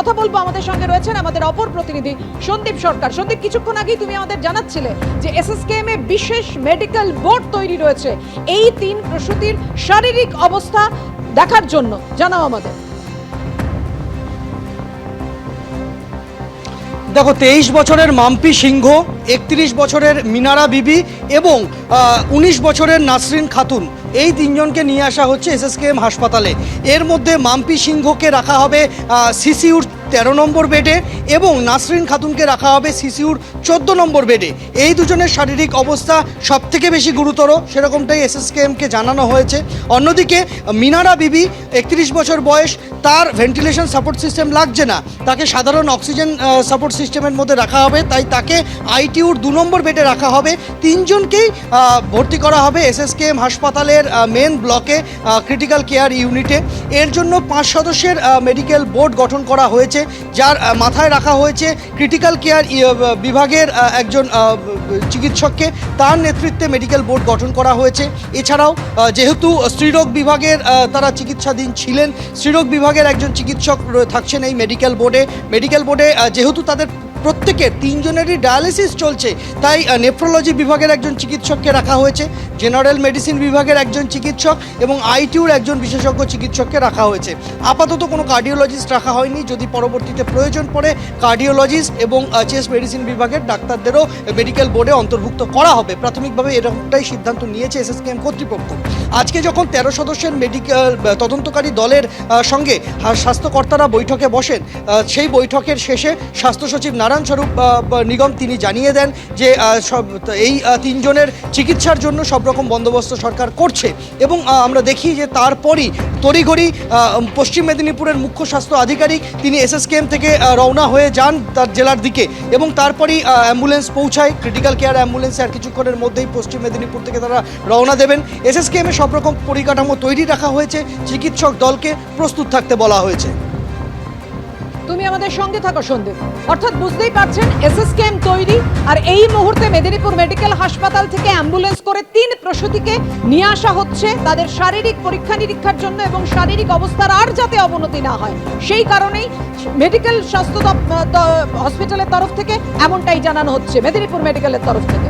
কথা বলব আমাদের সঙ্গে রয়েছেন আমাদের অপর প্রতিনিধি সন্দীপ সরকার। সন্দীপ, কিছুক্ষণ আগেই তুমি আমাদের জানাচ্ছিলে যে এসএসকেএম এ বিশেষ মেডিকেল বোর্ড তৈরি রয়েছে। এই তিন প্রসূতির শারীরিক অবস্থা দেখার জন্য। জানাও আমাদের। দেখো, তেইশ বছরের মাম্পি সিংহ, একত্রিশ বছরের মিনারা বিবি এবং উনিশ বছরের নাসরিন খাতুন। এই তিনজনকে নিয়ে আসা হচ্ছে এসএসকেএম হাসপাতালে। এর মধ্যে মাম্পি সিংহকে রাখা হবে সিসিউর তেরো নম্বর বেডে এবং নাসরিন খাতুনকে রাখা হবে সিসিউর চোদ্দ নম্বর বেডে। এই দুজনের শারীরিক অবস্থা সব থেকে বেশি গুরুতর, সেরকমটাই এসএসকেএমকে জানানো হয়েছে। অন্যদিকে, মিনারা বিবি, একত্রিশ বছর বয়স, তার ভেন্টিলেশন সাপোর্ট সিস্টেম লাগছে না। তাকে সাধারণ অক্সিজেন সাপোর্ট সিস্টেমের মধ্যে রাখা হবে, তাই তাকে আইটিউর দু নম্বর বেডে রাখা হবে। তিনজনকেই ভর্তি করা হবে এসএসকেএম হাসপাতালের মেন ব্লকে ক্রিটিক্যাল কেয়ার ইউনিটে এর জন্য পাঁচ সদস্যের মেডিকেল বোর্ড গঠন করা হয়েছে। যার মাথায় রাখা হয়েছে ক্রিটিক্যাল কেয়ার বিভাগের একজন চিকিৎসককে। তার নেতৃত্বে মেডিকেল বোর্ড গঠন করা হয়েছে। এছাড়াও যেহেতু স্ত্রীরোগ বিভাগের তারা চিকিৎসাধীন ছিলেন, স্ত্রীরোগ বিভাগের একজন চিকিৎসক থাকছেন এই মেডিকেল বোর্ডে মেডিকেল বোর্ডে যেহেতু তাদের প্রত্যেকের তিনজনেরই ডায়ালিসিস চলছে। তাই নেফ্রোলজি বিভাগের একজন চিকিৎসককে রাখা হয়েছে, জেনারেল মেডিসিন বিভাগের একজন চিকিৎসক এবং আইটিউর একজন বিশেষজ্ঞ চিকিৎসককে রাখা হয়েছে। আপাতত কোনো কার্ডিওলজিস্ট রাখা হয়নি, যদি পরবর্তীতে প্রয়োজন পড়ে, কার্ডিওলজিস্ট এবং চেস্ট মেডিসিন বিভাগের ডাক্তারদেরও মেডিকেল বোর্ডে অন্তর্ভুক্ত করা হবে। প্রাথমিকভাবে এরকমটাই সিদ্ধান্ত নিয়েছে এসএসকেএম কর্তৃপক্ষ। আজকে যখন তেরো সদস্যের মেডিকেল তদন্তকারী দলের সঙ্গে স্বাস্থ্যকর্তারা বৈঠকে বসেন সেই বৈঠকের শেষে স্বাস্থ্য সচিব নারায়ণ স্বরূপ নিগম তিনি জানিয়ে দেন যে সব এই তিনজনের চিকিৎসার জন্য সব রকম বন্দোবস্ত সরকার করছে এবং আমরা দেখি যে তারপরই তড়িঘড়ি পশ্চিম মেদিনীপুরের মুখ্য স্বাস্থ্য আধিকারিক তিনি এসএসকেএম থেকে রওনা হয়ে যান তার জেলার দিকে এবং তারপরই অ্যাম্বুলেন্স পৌঁছায়। ক্রিটিক্যাল কেয়ার অ্যাম্বুলেন্সে আর কিছুক্ষণের মধ্যেই পশ্চিম মেদিনীপুর থেকে তারা রওনা দেবেন। এসএসকেএমে সব রকম পরিকাঠামো তৈরি রাখা হয়েছে। চিকিৎসক দলকে প্রস্তুত থাকতে বলা হয়েছে। তুমি আমাদের সঙ্গে থাকো, সন্দীপ। অর্থাৎ বুঝতেই পারছেন এসএসকেএম তৈরি আর এই মুহূর্তে মেদিনীপুর মেডিকেল হাসপাতাল থেকে অ্যাম্বুলেন্স করে তিন প্রসূতিকে নিয়ে আসা হচ্ছে তাদের শারীরিক পরীক্ষা নিরীক্ষার জন্য এবং শারীরিক অবস্থার আর যাতে অবনতি না হয়। সেই কারণেই মেডিকেল স্বাস্থ্য হসপিটালের তরফ থেকে এমনটাই জানানো হচ্ছে, মেদিনীপুর মেডিকেলের তরফ থেকে।